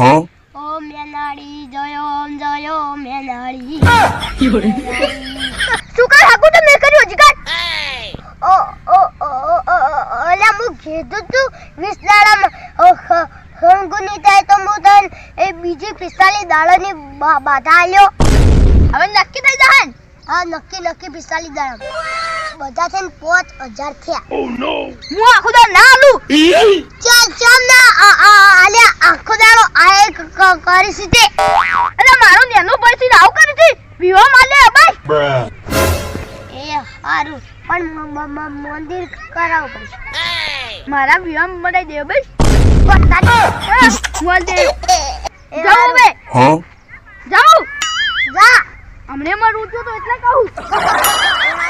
Huh? ઓ મેનાડી જયો ઓમ જયો મેનાડી શું કર હાકુ તો મે કર્યું હજી ઓ ઓ ઓ ઓ, ઓ, ઓ, ઓલા મુ કીધું તું વીસ દાડામાં હંગુની થાય તો મુ તન એ બીજી પિસ્તાલી દાડાની બાધા આલ્યો. હવે નક્કી થઈ જહન ને? હા નક્કી નક્કી પિસ્તાલી દાડા. બધા થઈને પાંચ હજાર થયા. Oh હું આખું તો ના આલું? ચાલ ના આખો દાડો આ કરી સીધે. અરે મારો નેનો ભાઈ આવું કરી છે? વિવા માલે ભાઈ એ હારું પણ મ- મ- મ- મંદિર કરાવ પછી મારા વિવાહ મને દે ભાઈ મંદિર. જાઉં બે? જાઉં. જા. હમણે મરું છું તો એટલે કહું.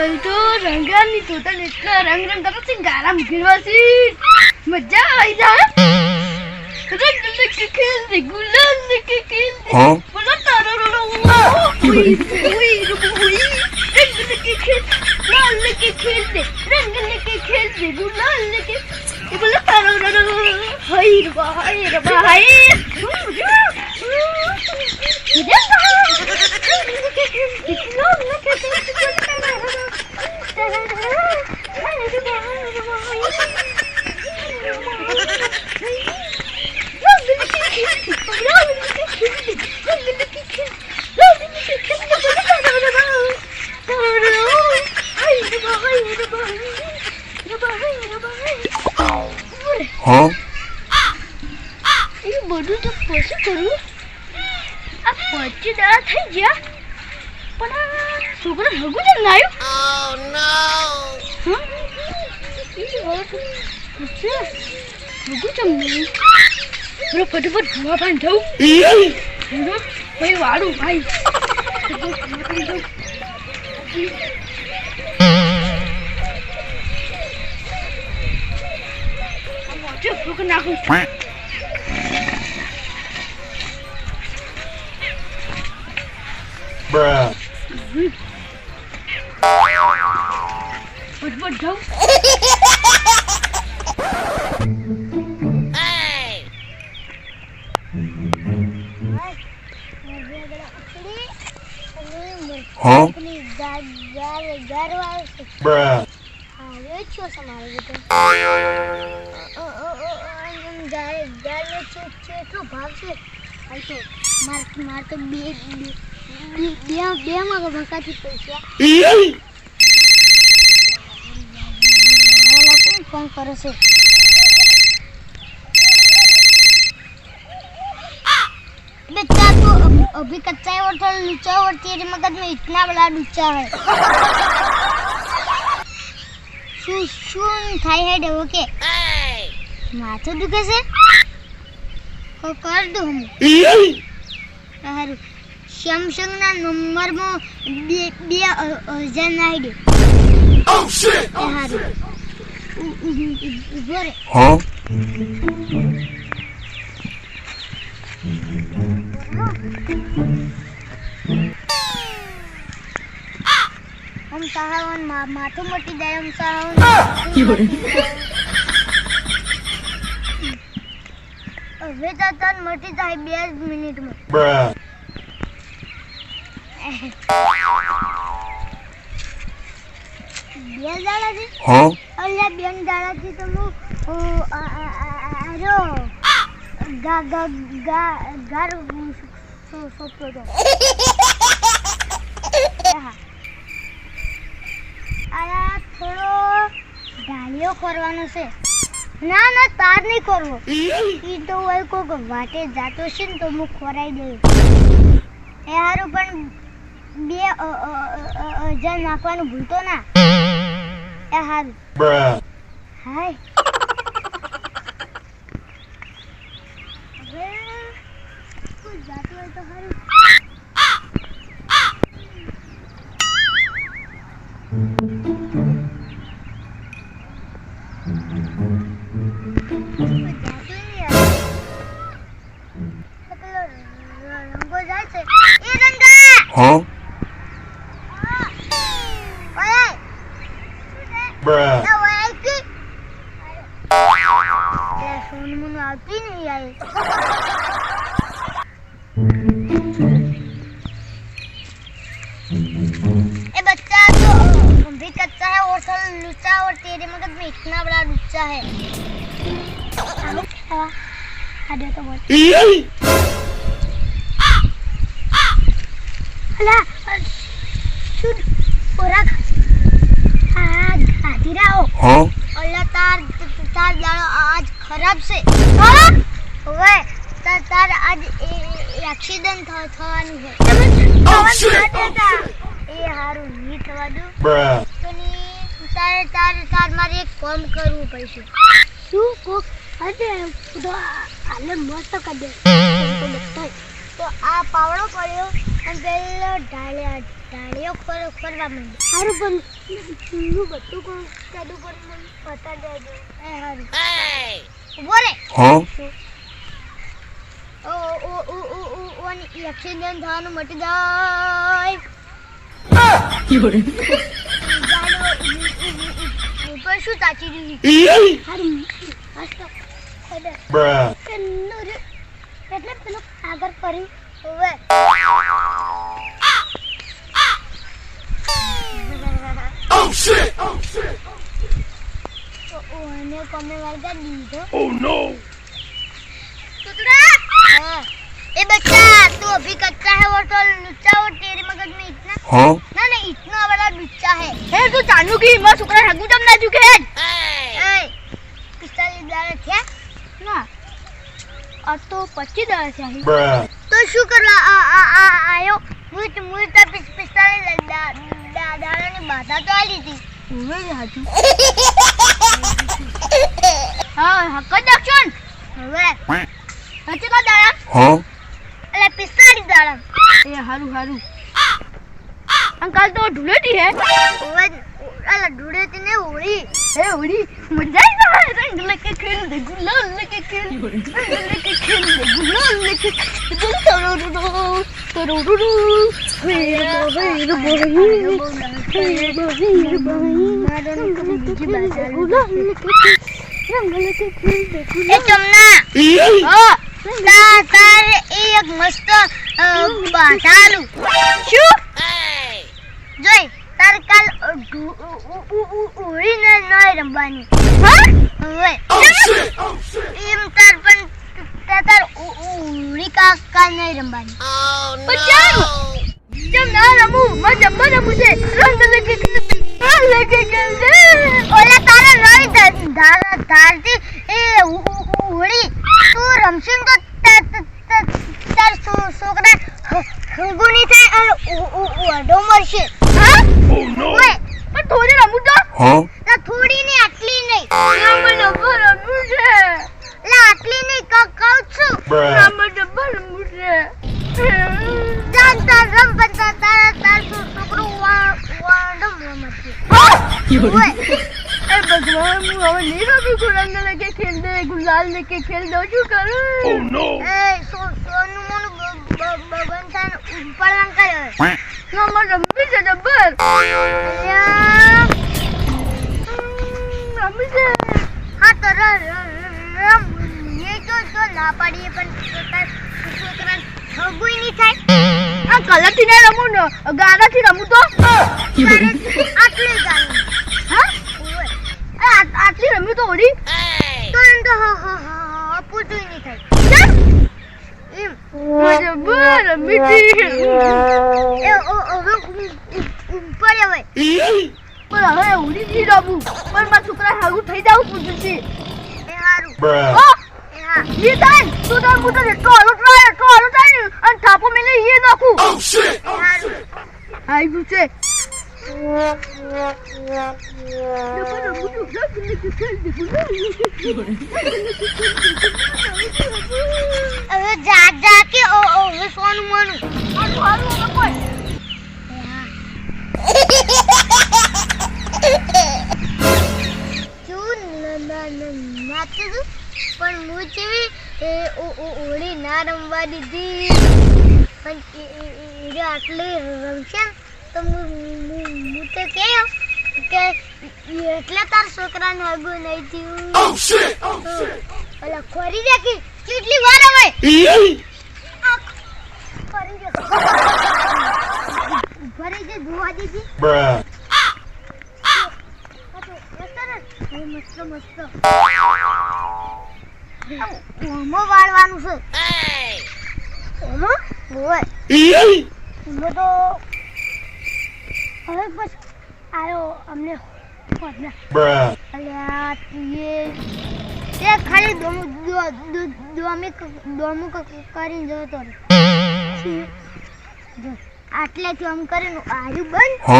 કલ તો રંગાની ટોટલ એટલા રંગ રંગ કરો છે ગારા ગીરવાસી મજા આવી જાય રંગ લકે ખેલ દે ગુલાલ લકે ખેલ દે Huh? બોલો તારો રો રો ઉઈ ઉઈ ઉઈ. રંગ ખેલ લાલ ખેલ દે રંગ લકે ખેલ દે ગુલાલ લકે એ બોલો તારો રો રો હાય રે હાય રે હાય Huh? એ બધું તો પછી કરું આ પચી દાડા થઈ ગયા પણ આ છોકરો ભગું ના હં? ઈ વાત પૂછે. ભગું ફટાફટ થવું ભાઈ વાળું ભાઈ ફટાફટ. ako na ako. Bruh. What, what, don't? hey! Huh? Bruh. ગાયનો છે કેટલો ભાવ છે આ તો માર માર તો બે બે બે બે માં ભકાતી પૈસા ઓલા કોણ ફોન કરે છે बेटा तो अभी, अभी कच्चा है और थोड़ा लुच्चा है और तेरे मगज में इतना बड़ा लुच्चा है શું શું થાય હે ડેવો કે માથું દુખે છે કર દઉં હું. હારું સેમસંગ ના નંબરમાં બે બે હજાર નાખી દે Oh ઉ- ઉ- ઊભો રે માથું જાય તો તન મટી જાય બે જ મિનિટમાં. બે દાડાથી? Huh? અલ્યા બેન દાડાથી તો હું આરો ગા ગા ગા ગાર સોપતો હતો? આ થોડો ઢાળિયો કરવાનો છે. ના ના, તાર નહીં કરવો. ઈ તો હોય કોક વાટે જાતો છે ને તો હું ખોરાઈ દઉં. એ હારું, પણ બે હજાર નાખવાનું ભૂલતો ના. એ હારું. હાય. તો હારું. રંગો Bruh. ए बच्चा तो तुम भी कच्चा है और सब लुच्चा और तेरे मगज में इतना बड़ा लुच्चा है। तो बोल। હાથી રાઓ હા? ઓલા તાર તાર દાડો આજ ખરાબ છે. હવે તાર તાર આજ એક્સિડન્ટ થવાનું છે. એ હારું નહીં થવા દઉં તો ની તારે તાર તાર મારે એક કામ કરવું પડશે. શું કોક? અરે તો આલે મસ્ત કરી તો આ પાવડો પડ્યો અને પેલો ઢાળ્યા ઢાળ્યો ખોર ખોરવા માંડી સારું પણ હું બધું કોણ ચાલુ કરી મને પતા દેજો એ હારું. ઊભો રે? ઓ ઓ ઓ ઓ ઓ ઓ એક્સિડન્ટ થવાનું મટી જાય. ઉપર શું તાચી દીધી. પેલું એટલે પેલું આગળ કર્યું હવે. ઓને કોમે વાળગા દીધો Oh no. टुकड़ा हाँ। ए बच्चा तू अभी कच्चा है और तो लुच्चा और तेरे मगज में इतना Huh? ना ना इतना बड़ा लुच्चा है हे तू चांदू की हिम्मत छुकरा हगू जम ना चुके हैं ए पिस्तालीस दाड़ा થયા ના આ તો પચીસ દાડા થયા છે. Bruh. તો શું કરવા આ આ આ આયો હું તો હું તો પિસ- પિસ્તાલીસ દા- દા- દાડાની બાધા તો આલી હતી હવે હાચું હા નાખશો ને? હવે કેટલા દાડા? Huh? એટલે પિસ્તાળીસ દાડા. એ હારું હારું. અંકલ તો ઢુલેટી હે. અલા ઢુલેટી ને હોળી. હે હોળી? મજા આવી જાય રંગ લેકે ખેલ દે ગુલાલ લેકે ખેલ રંગ લેકે ખેલ દે ગુલાલ લેકે દિલ તરોડો એક મસ્ત બાધાલું શું જોઈ તાર કાલ ઉડીને નહીં રમવાની Oh. Oh. એમ તાર પણ તાર તાર ઉ- ઉ- ઉડી કા કા નહીં રમવાની પણ ચાલ. કેમ ના રમું માં જમ્બા રમું છે. લેકે રંગ લેકે ખેલજે ઓલા તારા નહીં ધાર- ધાર ધારથી એ ઉ- ઉ- ઉ- ઉડી. તું રમશે ને તો તા- તા- તા- તાર છો- છોકરા હ- થાય અને અડો મરશે. હા? Oh પણ થોડી રમું તો? ના થોડી ને આટલી નહીં મને ડબ્બા રમવું છે લા આટલી નહીં ક- કહું છું Bruh. મને ડબ્બા રમવું છે જાન તાર રમ પણ તાર તારા તાર છો- છોકરો વા- વાંઢો રમત છે ઓય એ ભગવાન હું હવે નહીં રમી છું રંગ લેકે ખેલ ગુલાલ લેકે ખેલ દો છું કરું ઓ નો એ સોનું મોનું ભગવાન થાન ઉપર રંગ કરે? ના મને રમવી છે ડબ્બર અલ્યા. છે. હા તો રમ. એ તો તો ના પાડીએ પણ છોકરા નહીં થાય. આ કલરથી ના રમું ને ગાનાથી રમું તો. આટલી ગાની હા? આટલી રમ્યું તો ઓડી તો એમ તો હ હ હ પૂછું નહીં થાય. એમ. મને બર મીઠી. એ ઓ હવે ઉપર હવે. પણ હવે ઉડી નહીં રમું પણ મારા છોકરા હાગું થઈ જાવ પૂછું છે. એ હારું. ઓ એ હા. ઈ થાય. તું તાર હાલો ટ્રાય અને થાપો મેલે ઈ નાખું. Oh shit. હારું. આવ્યું છે. સોનું માનું હારું હારું હવે પણ હું જેવી એ, ઓ- ઓ- હોળી ના રમવા દીધી. પણ આટલી રમશે તો હું તો કે એટલે તાર છોકરાને હગું નહીં થયું. Oh! Oh! ઓલા ખોરી કે કેટલી વાર આવે ખોરી જા દીધી મસ્ત મસ્ત ઓમો વાળવાનું છે. ઓમો? હોય ઓમો તો હવે બસ આયો અમને. અલ્યા તીએ એ ખાલી દોમું દોમી ક- કરીને જતો તો. આટલે આટલેથી આમ કરીને આર્યું બંધ.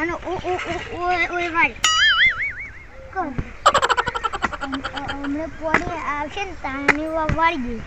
અને ઓ ઓ ઓ ઓ ઓય વાળી. હમણાં પોણી આવશે ને તાણી વાળી ગઈ.